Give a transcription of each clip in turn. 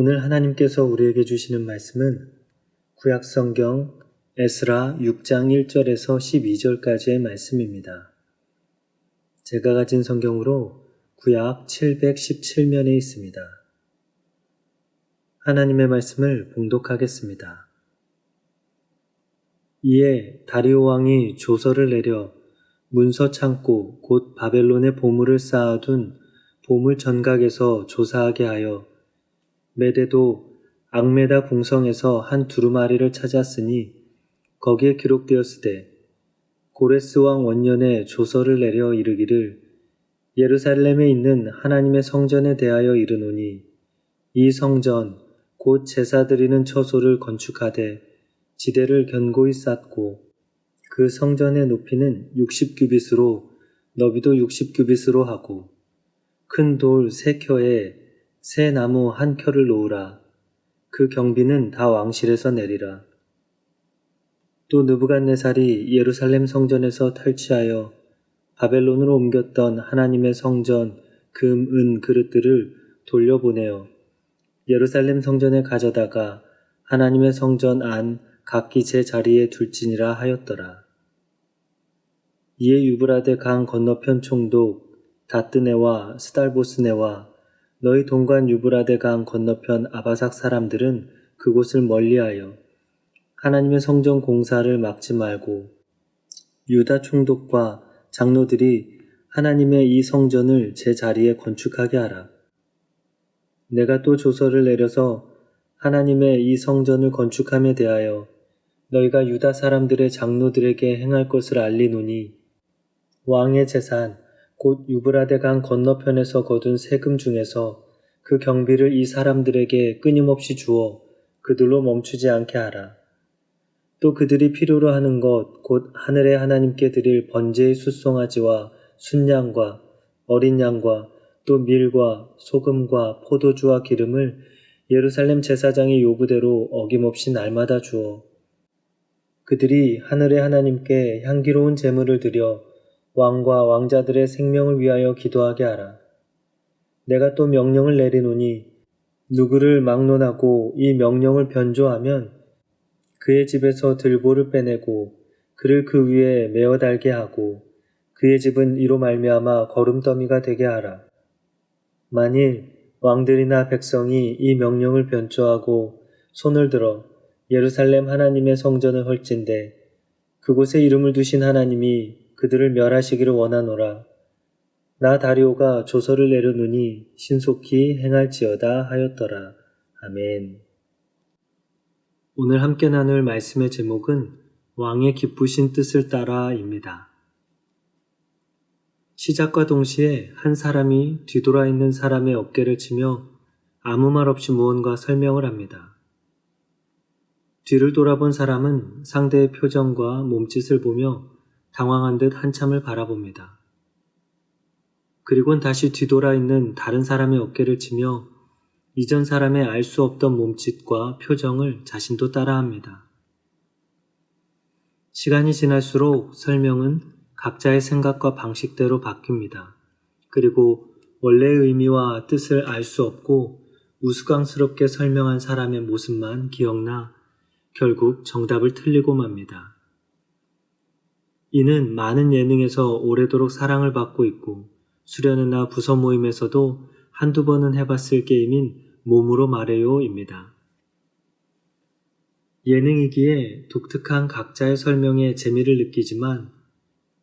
오늘 하나님께서 우리에게 주시는 말씀은 구약 성경 에스라 6장 1절에서 12절까지의 말씀입니다. 제가 가진 성경으로 구약 717면에 있습니다. 하나님의 말씀을 봉독하겠습니다. 이에 다리오 왕이 조서를 내려 문서 창고 곧 바벨론의 보물을 쌓아둔 보물 전각에서 조사하게 하여 메대도 악메다 궁성에서 한 두루마리를 찾았으니 거기에 기록되었으되 고레스 왕 원년에 조서를 내려 이르기를 예루살렘에 있는 하나님의 성전에 대하여 이르노니 이 성전 곧 제사 드리는 처소를 건축하되 지대를 견고히 쌓고 그 성전의 높이는 60규빗으로 너비도 60규빗으로 하고 큰 돌 세 켜에 새 나무 한 켜를 놓으라. 그 경비는 다 왕실에서 내리라. 또 느부갓네살이 예루살렘 성전에서 탈취하여 바벨론으로 옮겼던 하나님의 성전 금, 은 그릇들을 돌려보내어 예루살렘 성전에 가져다가 하나님의 성전 안 각기 제 자리에 둘지니라 하였더라. 이에 유브라데 강 건너편 총독 다뜨네와 스달보스네와 너희 동관 유브라데 강 건너편 아바삭 사람들은 그곳을 멀리하여 하나님의 성전 공사를 막지 말고 유다 총독과 장로들이 하나님의 이 성전을 제 자리에 건축하게 하라. 내가 또 조서를 내려서 하나님의 이 성전을 건축함에 대하여 너희가 유다 사람들의 장로들에게 행할 것을 알리노니 왕의 재산 곧 유브라데 강 건너편에서 거둔 세금 중에서 그 경비를 이 사람들에게 끊임없이 주어 그들로 멈추지 않게 하라. 또 그들이 필요로 하는 것 곧 하늘의 하나님께 드릴 번제의 숫송아지와 순양과 어린 양과 또 밀과 소금과 포도주와 기름을 예루살렘 제사장의 요구대로 어김없이 날마다 주어 그들이 하늘의 하나님께 향기로운 제물을 드려 왕과 왕자들의 생명을 위하여 기도하게 하라. 내가 또 명령을 내리노니 누구를 막론하고 이 명령을 변조하면 그의 집에서 들보를 빼내고 그를 그 위에 메어 달게 하고 그의 집은 이로 말미암아 거름더미가 되게 하라. 만일 왕들이나 백성이 이 명령을 변조하고 손을 들어 예루살렘 하나님의 성전을 헐진대 그곳에 이름을 두신 하나님이 그들을 멸하시기를 원하노라. 나 다리오가 조서를 내려누니 신속히 행할지어다 하였더라. 아멘. 오늘 함께 나눌 말씀의 제목은 왕의 기쁘신 뜻을 따라입니다. 시작과 동시에 한 사람이 뒤돌아 있는 사람의 어깨를 치며 아무 말 없이 무언가 설명을 합니다. 뒤를 돌아본 사람은 상대의 표정과 몸짓을 보며 당황한 듯 한참을 바라봅니다. 그리곤 다시 뒤돌아 있는 다른 사람의 어깨를 치며 이전 사람의 알 수 없던 몸짓과 표정을 자신도 따라합니다. 시간이 지날수록 설명은 각자의 생각과 방식대로 바뀝니다. 그리고 원래의 의미와 뜻을 알 수 없고 우스꽝스럽게 설명한 사람의 모습만 기억나 결국 정답을 틀리고 맙니다. 이는 많은 예능에서 오래도록 사랑을 받고 있고 수련회나 부서 모임에서도 한두 번은 해봤을 게임인 몸으로 말해요입니다. 예능이기에 독특한 각자의 설명에 재미를 느끼지만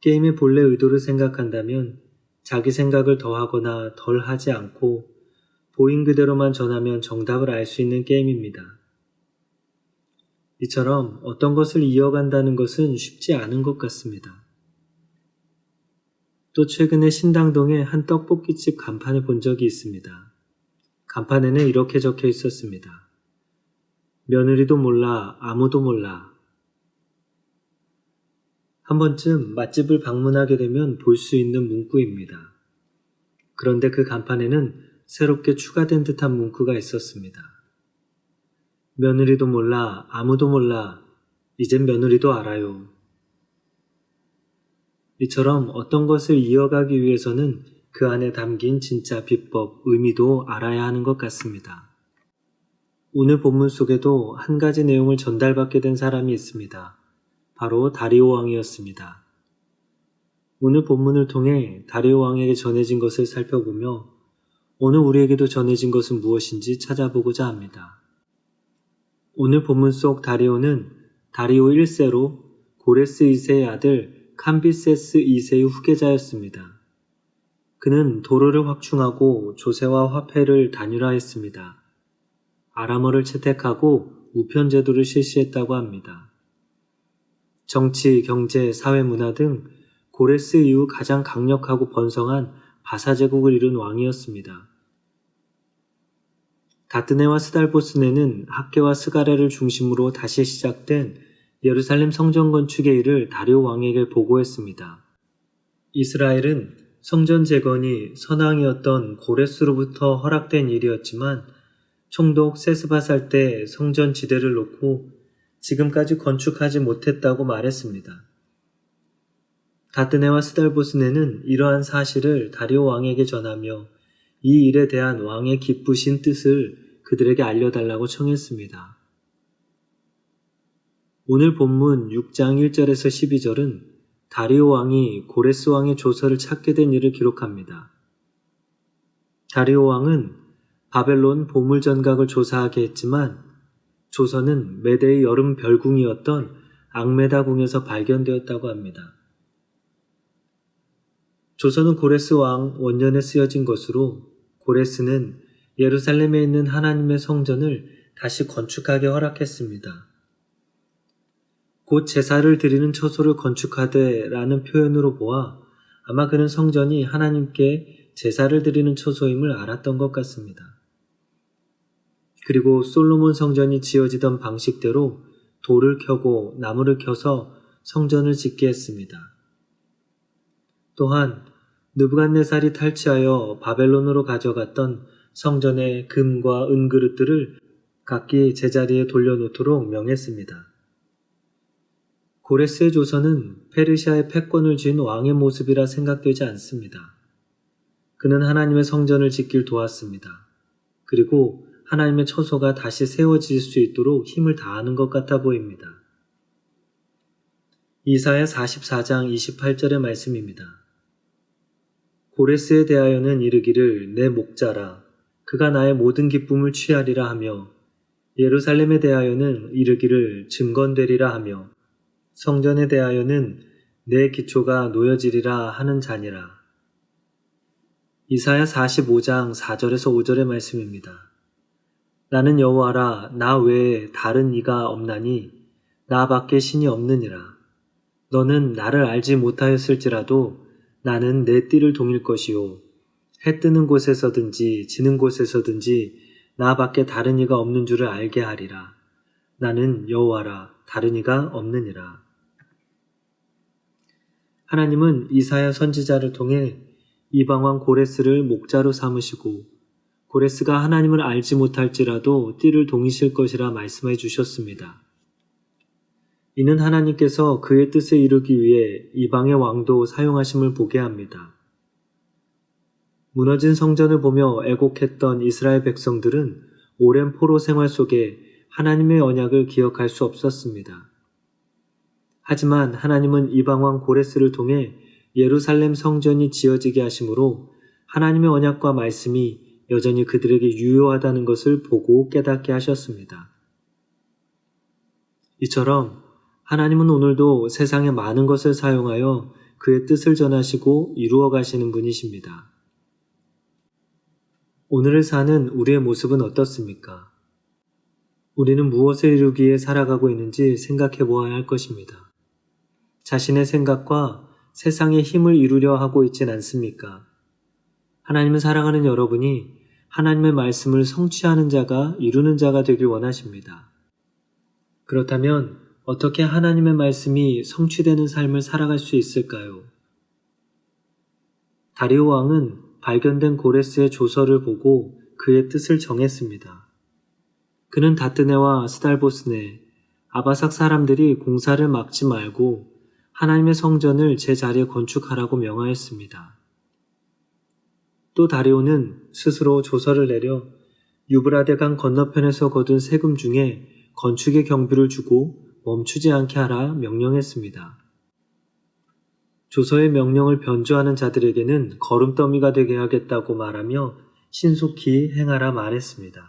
게임의 본래 의도를 생각한다면 자기 생각을 더하거나 덜 하지 않고 보인 그대로만 전하면 정답을 알 수 있는 게임입니다. 이처럼 어떤 것을 이어간다는 것은 쉽지 않은 것 같습니다. 또 최근에 신당동에 한 떡볶이집 간판을 본 적이 있습니다. 간판에는 이렇게 적혀 있었습니다. 며느리도 몰라, 아무도 몰라. 한 번쯤 맛집을 방문하게 되면 볼 수 있는 문구입니다. 그런데 그 간판에는 새롭게 추가된 듯한 문구가 있었습니다. 며느리도 몰라, 아무도 몰라, 이젠 며느리도 알아요. 이처럼 어떤 것을 이어가기 위해서는 그 안에 담긴 진짜 비법, 의미도 알아야 하는 것 같습니다. 오늘 본문 속에도 한 가지 내용을 전달받게 된 사람이 있습니다. 바로 다리오 왕이었습니다. 오늘 본문을 통해 다리오 왕에게 전해진 것을 살펴보며 오늘 우리에게도 전해진 것은 무엇인지 찾아보고자 합니다. 오늘 본문 속 다리오는 다리오 1세로 고레스 2세의 아들 캄비세스 2세의 후계자였습니다. 그는 도로를 확충하고 조세와 화폐를 단일화했습니다. 아람어를 채택하고 우편 제도를 실시했다고 합니다. 정치, 경제, 사회, 문화 등 고레스 이후 가장 강력하고 번성한 바사 제국을 이룬 왕이었습니다. 다트네와 스달보스네는 학계와 스가레를 중심으로 다시 시작된 예루살렘 성전 건축의 일을 다리오 왕에게 보고했습니다. 이스라엘은 성전 재건이 선왕이었던 고레스로부터 허락된 일이었지만 총독 세스바살 때 성전 지대를 놓고 지금까지 건축하지 못했다고 말했습니다. 다트네와 스달보스네는 이러한 사실을 다리오 왕에게 전하며 이 일에 대한 왕의 기쁘신 뜻을 그들에게 알려달라고 청했습니다. 오늘 본문 6장 1절에서 12절은 다리오 왕이 고레스 왕의 조서를 찾게 된 일을 기록합니다. 다리오 왕은 바벨론 보물 전각을 조사하게 했지만 조서는 메대의 여름 별궁이었던 앙메다궁에서 발견되었다고 합니다. 조서는 고레스 왕 원년에 쓰여진 것으로 고레스는 예루살렘에 있는 하나님의 성전을 다시 건축하게 허락했습니다. 곧 제사를 드리는 처소를 건축하되 라는 표현으로 보아 아마 그는 성전이 하나님께 제사를 드리는 처소임을 알았던 것 같습니다. 그리고 솔로몬 성전이 지어지던 방식대로 돌을 켜고 나무를 켜서 성전을 짓게 했습니다. 또한 느부갓네살이 탈취하여 바벨론으로 가져갔던 성전의 금과 은그릇들을 각기 제자리에 돌려놓도록 명했습니다. 고레스의 조선은 페르시아의 패권을 쥔 왕의 모습이라 생각되지 않습니다. 그는 하나님의 성전을 짓길 도왔습니다. 그리고 하나님의 처소가 다시 세워질 수 있도록 힘을 다하는 것 같아 보입니다. 이사야 44장 28절의 말씀입니다. 고레스에 대하여는 이르기를 내 목자라 그가 나의 모든 기쁨을 취하리라 하며 예루살렘에 대하여는 이르기를 증건되리라 하며 성전에 대하여는 내 기초가 놓여지리라 하는 자니라. 이사야 45장 4절에서 5절의 말씀입니다. 나는 여호와라 나 외에 다른 이가 없나니 나 밖에 신이 없느니라. 너는 나를 알지 못하였을지라도 나는 내 띠를 동일 것이요 해 뜨는 곳에서든지 지는 곳에서든지 나 밖에 다른 이가 없는 줄을 알게 하리라. 나는 여호와라 다른 이가 없느니라. 하나님은 이사야 선지자를 통해 이방왕 고레스를 목자로 삼으시고 고레스가 하나님을 알지 못할지라도 띠를 동이실 것이라 말씀해 주셨습니다. 이는 하나님께서 그의 뜻에 이르기 위해 이방의 왕도 사용하심을 보게 합니다. 무너진 성전을 보며 애곡했던 이스라엘 백성들은 오랜 포로 생활 속에 하나님의 언약을 기억할 수 없었습니다. 하지만 하나님은 이방왕 고레스를 통해 예루살렘 성전이 지어지게 하심으로 하나님의 언약과 말씀이 여전히 그들에게 유효하다는 것을 보고 깨닫게 하셨습니다. 이처럼 하나님은 오늘도 세상의 많은 것을 사용하여 그의 뜻을 전하시고 이루어 가시는 분이십니다. 오늘을 사는 우리의 모습은 어떻습니까? 우리는 무엇을 이루기에 살아가고 있는지 생각해 보아야 할 것입니다. 자신의 생각과 세상의 힘을 이루려 하고 있진 않습니까? 하나님은 사랑하는 여러분이 하나님의 말씀을 성취하는 자가 이루는 자가 되길 원하십니다. 그렇다면 어떻게 하나님의 말씀이 성취되는 삶을 살아갈 수 있을까요? 다리오 왕은 발견된 고레스의 조서를 보고 그의 뜻을 정했습니다. 그는 다트네와 스달보스네, 아바삭 사람들이 공사를 막지 말고 하나님의 성전을 제 자리에 건축하라고 명하였습니다. 또 다리오는 스스로 조서를 내려 유브라데 강 건너편에서 거둔 세금 중에 건축의 경비를 주고 멈추지 않게 하라 명령했습니다. 조서의 명령을 변조하는 자들에게는 걸음더미가 되게 하겠다고 말하며 신속히 행하라 말했습니다.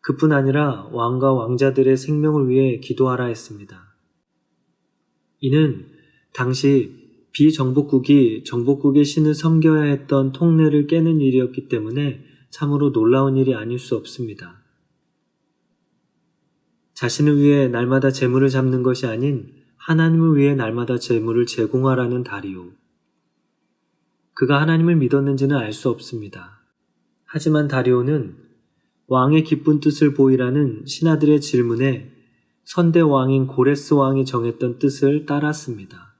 그뿐 아니라 왕과 왕자들의 생명을 위해 기도하라 했습니다. 이는 당시 비정복국이 정복국의 신을 섬겨야 했던 통례를 깨는 일이었기 때문에 참으로 놀라운 일이 아닐 수 없습니다. 자신을 위해 날마다 재물을 잡는 것이 아닌 하나님을 위해 날마다 재물을 제공하라는 다리오. 그가 하나님을 믿었는지는 알 수 없습니다. 하지만 다리오는 왕의 기쁜 뜻을 보이라는 신하들의 질문에 선대 왕인 고레스 왕이 정했던 뜻을 따랐습니다.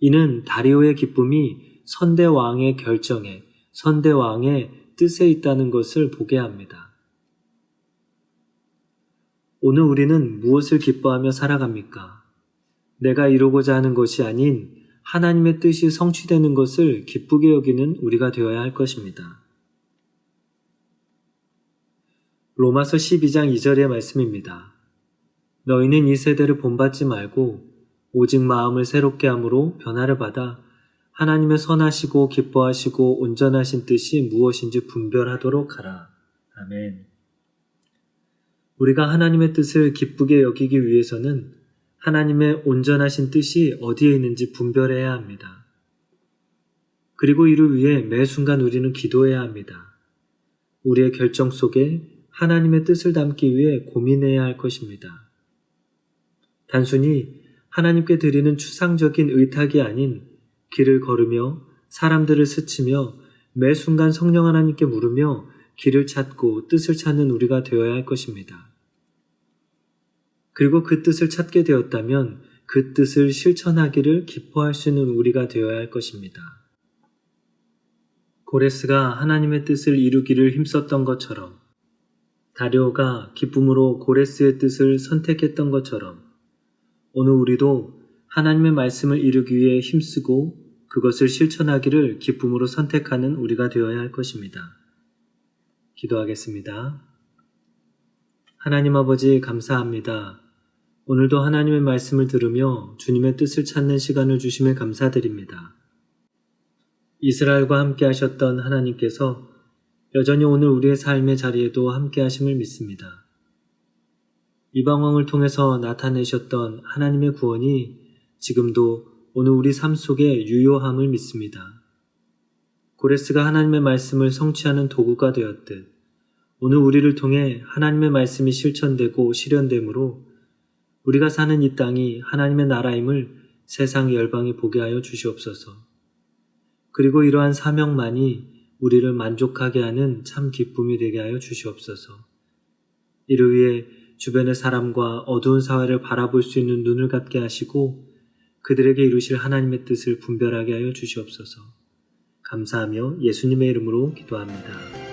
이는 다리오의 기쁨이 선대 왕의 결정에 선대 왕의 뜻에 있다는 것을 보게 합니다. 오늘 우리는 무엇을 기뻐하며 살아갑니까? 내가 이루고자 하는 것이 아닌 하나님의 뜻이 성취되는 것을 기쁘게 여기는 우리가 되어야 할 것입니다. 로마서 12장 2절의 말씀입니다. 너희는 이 세대를 본받지 말고 오직 마음을 새롭게 함으로 변화를 받아 하나님의 선하시고 기뻐하시고 온전하신 뜻이 무엇인지 분별하도록 하라. 아멘. 우리가 하나님의 뜻을 기쁘게 여기기 위해서는 하나님의 온전하신 뜻이 어디에 있는지 분별해야 합니다. 그리고 이를 위해 매 순간 우리는 기도해야 합니다. 우리의 결정 속에 하나님의 뜻을 담기 위해 고민해야 할 것입니다. 단순히 하나님께 드리는 추상적인 의탁이 아닌 길을 걸으며 사람들을 스치며 매 순간 성령 하나님께 물으며 길을 찾고 뜻을 찾는 우리가 되어야 할 것입니다. 그리고 그 뜻을 찾게 되었다면 그 뜻을 실천하기를 기뻐할 수 있는 우리가 되어야 할 것입니다. 고레스가 하나님의 뜻을 이루기를 힘썼던 것처럼 다리오가 기쁨으로 고레스의 뜻을 선택했던 것처럼 오늘 우리도 하나님의 말씀을 이루기 위해 힘쓰고 그것을 실천하기를 기쁨으로 선택하는 우리가 되어야 할 것입니다. 기도하겠습니다. 하나님 아버지 감사합니다. 오늘도 하나님의 말씀을 들으며 주님의 뜻을 찾는 시간을 주심에 감사드립니다. 이스라엘과 함께 하셨던 하나님께서 여전히 오늘 우리의 삶의 자리에도 함께 하심을 믿습니다. 이방왕을 통해서 나타내셨던 하나님의 구원이 지금도 오늘 우리 삶 속에 유효함을 믿습니다. 고레스가 하나님의 말씀을 성취하는 도구가 되었듯 오늘 우리를 통해 하나님의 말씀이 실천되고 실현되므로 우리가 사는 이 땅이 하나님의 나라임을 세상 열방이 보게 하여 주시옵소서. 그리고 이러한 사명만이 우리를 만족하게 하는 참 기쁨이 되게 하여 주시옵소서. 이를 위해 주변의 사람과 어두운 사회를 바라볼 수 있는 눈을 갖게 하시고 그들에게 이루실 하나님의 뜻을 분별하게 하여 주시옵소서. 감사하며 예수님의 이름으로 기도합니다.